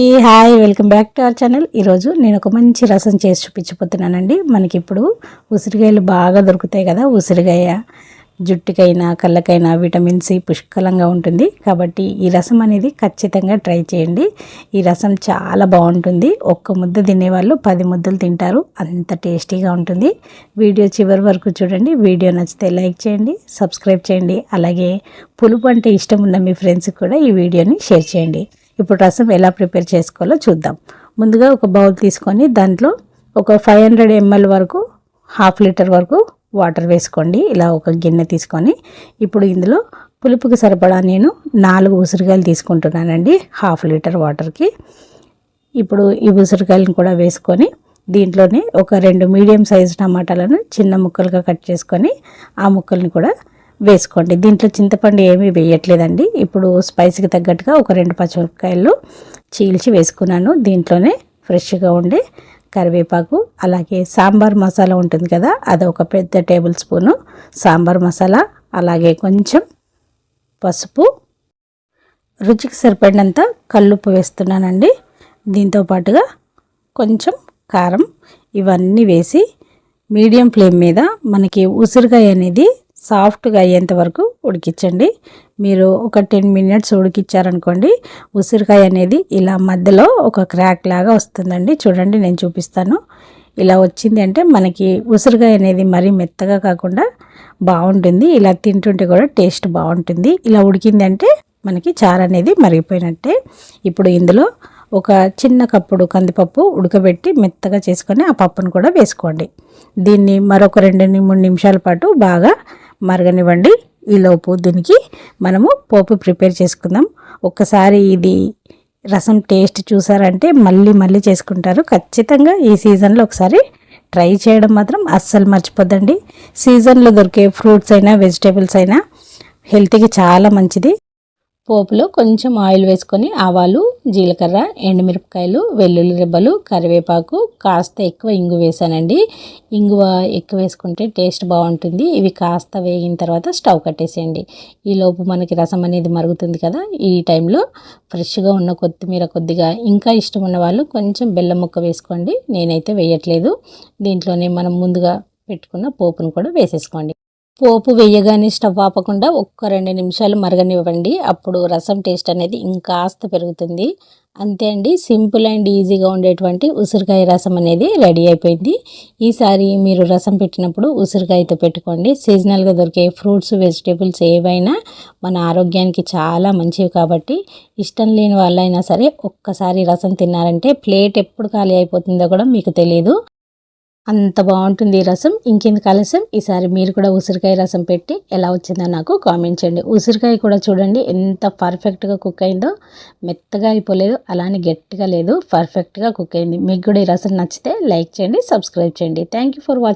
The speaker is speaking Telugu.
ఈ hi welcome back to our channel. ఈరోజు నేను ఒక మంచి రసం చేసి చూపించబోతున్నానండి. మనకి ఇప్పుడు ఉసిరికాయలు బాగా దొరుకుతాయి కదా ఉసిరికాయ జుట్టుకైనా కళ్ళకైనా విటమిన్ సి పుష్కలంగా ఉంటుంది. కాబట్టి ఈ రసం అనేది ఖచ్చితంగా ట్రై చేయండి. ఈ రసం చాలా బాగుంటుంది. ఒక్క ముద్ద తినేవాళ్ళు పది ముద్దలు తింటారు. అంత టేస్టీగా ఉంటుంది. వీడియో చివరి వరకు చూడండి. వీడియో నచ్చితే లైక్ చేయండి సబ్స్క్రైబ్ చేయండి. అలాగే పులుపు అంటే ఇష్టం ఉన్న మీ ఫ్రెండ్స్కి కూడా ఈ వీడియోని షేర్ చేయండి. ఇప్పుడు రసం ఎలా ప్రిపేర్ చేసుకోవాలో చూద్దాం. ముందుగా ఒక బౌల్ తీసుకొని దాంట్లో ఒక ఫైవ్ హండ్రెడ్ ఎంఎల్ వరకు హాఫ్ లీటర్ వరకు వాటర్ వేసుకోండి. ఇలా ఒక గిన్నె తీసుకొని ఇప్పుడు ఇందులో పులుపుకి సరిపడా నేను నాలుగు ఉసిరికాయలు తీసుకుంటున్నానండి హాఫ్ లీటర్ వాటర్కి. ఇప్పుడు ఈ ఉసిరికాయలను కూడా వేసుకొని దీంట్లోనే ఒక రెండు మీడియం సైజ్ టమాటాలను చిన్న ముక్కలుగా కట్ చేసుకొని ఆ ముక్కల్ని కూడా వేసుకోండి. దీంట్లో చింతపండు ఏమీ వేయట్లేదండి. ఇప్పుడు స్పైసీకి తగ్గట్టుగా ఒక రెండు పచ్చిమిరపకాయలు చీల్చి వేసుకున్నాను. దీంట్లోనే ఫ్రెష్గా ఉండే కరివేపాకు అలాగే సాంబార్ మసాలా ఉంటుంది కదా అది ఒక పెద్ద టేబుల్ స్పూను సాంబార్ మసాలా అలాగే కొంచెం పసుపు. రుచికి సరిపడినంత కల్లుప్పు వేస్తున్నానండి. దీంతో పాటుగా కొంచెం కారం ఇవన్నీ వేసి మీడియం ఫ్లేమ్ మీద మనకి ఉసిరికాయ అనేది సాఫ్ట్గా అయ్యేంత వరకు ఉడికించండి. మీరు ఒక టెన్ మినిట్స్ ఉడికిచ్చారనుకోండి ఉసిరికాయ అనేది ఇలా మధ్యలో ఒక క్రాక్ లాగా వస్తుందండి. చూడండి నేను చూపిస్తాను. ఇలా వచ్చింది అంటే మనకి ఉసిరికాయ అనేది మరీ మెత్తగా కాకుండా బాగుంటుంది. ఇలా తింటుంటే కూడా టేస్ట్ బాగుంటుంది. ఇలా ఉడికింది అంటే మనకి చారు అనేది మరిగిపోయినట్టే. ఇప్పుడు ఇందులో ఒక చిన్న కప్పుడు కందిపప్పు ఉడకబెట్టి మెత్తగా చేసుకొని ఆ పప్పును కూడా వేసుకోండి. దీన్ని మరొక రెండు మూడు నిమిషాల పాటు బాగా మరగనివ్వండి. ఈలోపు దీనికి మనము పోపు ప్రిపేర్ చేసుకుందాం. ఒక్కసారి ఇది రసం టేస్ట్ చూసారంటే మళ్ళీ మళ్ళీ చేసుకుంటారు. ఖచ్చితంగా ఈ సీజన్లో ఒకసారి ట్రై చేయడం మాత్రం అస్సలు మర్చిపోద్దండి. సీజన్లో దొరికే ఫ్రూట్స్ అయినా వెజిటేబుల్స్ అయినా హెల్త్కి చాలా మంచిది. పోపులో కొంచెం ఆయిల్ వేసుకొని ఆవాలు జీలకర్ర ఎండుమిరపకాయలు వెల్లుల్లి రెబ్బలు కరివేపాకు కాస్త ఎక్కువ ఇంగు వేసానండి. ఇంగువ ఎక్కువ వేసుకుంటే టేస్ట్ బాగుంటుంది. ఇవి కాస్త వేగిన తర్వాత స్టవ్ కట్టేసేయండి. ఈ లోపు మనకి రసం అనేది మరుగుతుంది కదా ఈ టైంలో ఫ్రెష్గా ఉన్న కొత్తిమీర కొద్దిగా ఇంకా ఇష్టం ఉన్న వాళ్ళు కొంచెం బెల్లం ముక్క వేసుకోండి. నేనైతే వేయట్లేదు. దీంట్లోనే మనం ముందుగా పెట్టుకున్న పోపును కూడా వేసేసుకోండి. పోపు వేయగానే స్టవ్ ఆపకుండా ఒక్క రెండు నిమిషాలు మరగనివ్వండి. అప్పుడు రసం టేస్ట్ అనేది ఇంకాస్త పెరుగుతుంది. అంతే అండి సింపుల్ అండ్ ఈజీగా ఉండేటువంటి ఉసిరికాయ రసం అనేది రెడీ అయిపోయింది. ఈసారి మీరు రసం పెట్టినప్పుడు ఉసిరికాయతో పెట్టుకోండి. సీజనల్గా దొరికే ఫ్రూట్స్ వెజిటేబుల్స్ ఏవైనా మన ఆరోగ్యానికి చాలా మంచివి కాబట్టి ఇష్టం లేని వాళ్ళైనా సరే ఒక్కసారి రసం తిన్నారంటే ప్లేట్ ఎప్పుడు ఖాళీ అయిపోతుందో కూడా మీకు తెలియదు అంత బాగుంటుంది ఈ రసం. ఇంకెందుకు ఆలస్యం? ఈసారి మీరు కూడా ఉసిరికాయ రసం పెట్టి ఎలా వచ్చిందో నాకు కామెంట్ చేయండి. ఉసిరికాయ కూడా చూడండి ఎంత పర్ఫెక్ట్గా కుక్ అయిందో. మెత్తగా అయిపోలేదు అలానే గట్టిగా లేదు పర్ఫెక్ట్గా కుక్ అయింది. మీకు కూడా ఈ రసం నచ్చితే లైక్ చేయండి సబ్స్క్రైబ్ చేయండి. Thank for watching